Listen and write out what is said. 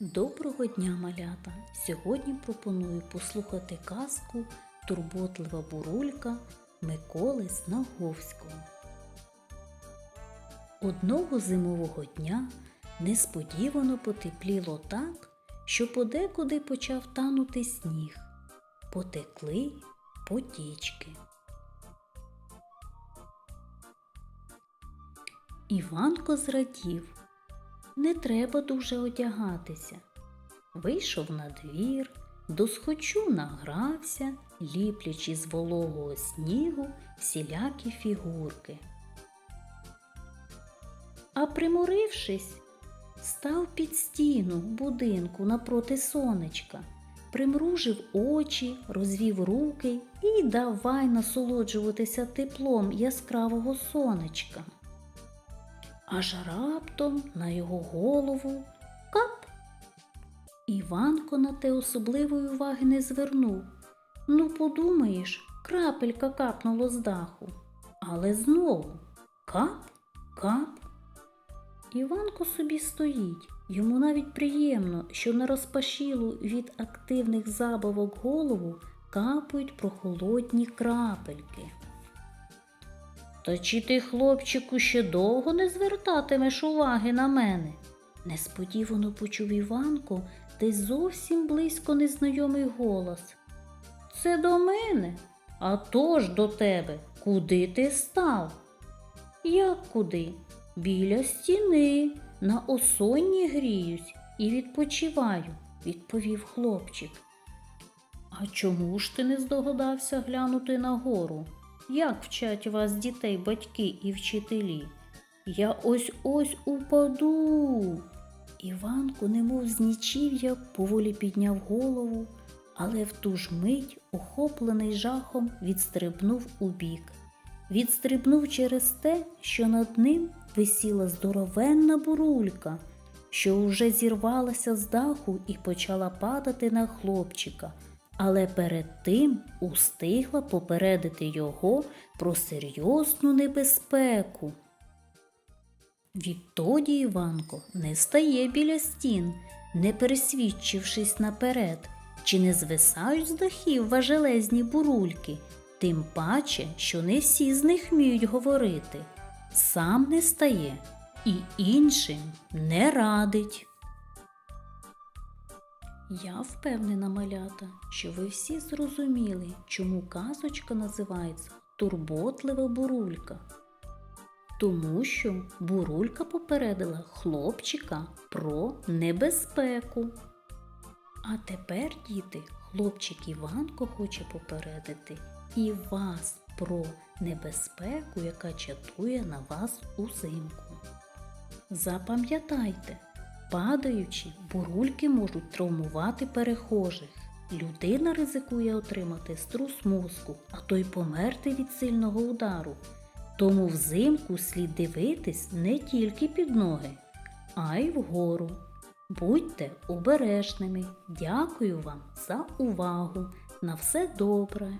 Доброго дня, малята! Сьогодні пропоную послухати казку Турботлива бурулька Миколи Снаговського. Одного зимового дня несподівано потепліло так, що подекуди почав танути сніг. Потекли потічки. Іванко зрадів. Не треба дуже одягатися. Вийшов на двір, досхочу награвся, ліплячи з вологого снігу всілякі фігурки. А примурившись, став під стіну будинку напроти сонечка, примружив очі, розвів руки і давай насолоджуватися теплом яскравого сонечка. Аж раптом на його голову кап. Іванко на те особливої уваги не звернув. Ну, подумаєш, крапелька капнуло з даху. Але знову кап, кап. Іванко собі стоїть. Йому навіть приємно, що на розпашілу від активних забавок голову капають прохолодні крапельки. Та чи ти, хлопчику, ще довго не звертатимеш уваги на мене? Несподівано почув Іванко десь зовсім близько незнайомий голос. Це до мене? А то ж до тебе. Куди ти став? Як куди? Біля стіни, на осонні гріюсь і відпочиваю, відповів хлопчик. А чому ж ти не здогадався глянути нагору? Як вчать вас дітей батьки і вчителі? Я ось ось упаду. Іванко, немов з нічів'я, поволі підняв голову, але в ту ж мить, охоплений жахом, відстрибнув убік. Відстрибнув через те, що над ним висіла здоровенна бурулька, що уже зірвалася з даху і почала падати на хлопчика але перед тим устигла попередити його про серйозну небезпеку. Відтоді Іванко не стає біля стін, не пересвідчившись наперед, чи не звисають з дахів важелезні бурульки, тим паче, що не всі з них вміють говорити. Сам не стає і іншим не радить. Я впевнена, малята, що ви всі зрозуміли, чому казочка називається Турботлива бурулька. Тому що бурулька попередила хлопчика про небезпеку. А тепер, діти, хлопчик Іванко хоче попередити і вас про небезпеку, яка чатує на вас узимку. Запам'ятайте, Падаючи, бурульки можуть травмувати перехожих. Людина ризикує отримати струс мозку, а то й померти від сильного удару. Тому взимку слід дивитись не тільки під ноги, а й вгору. Будьте обережними. Дякую вам за увагу. На все добре!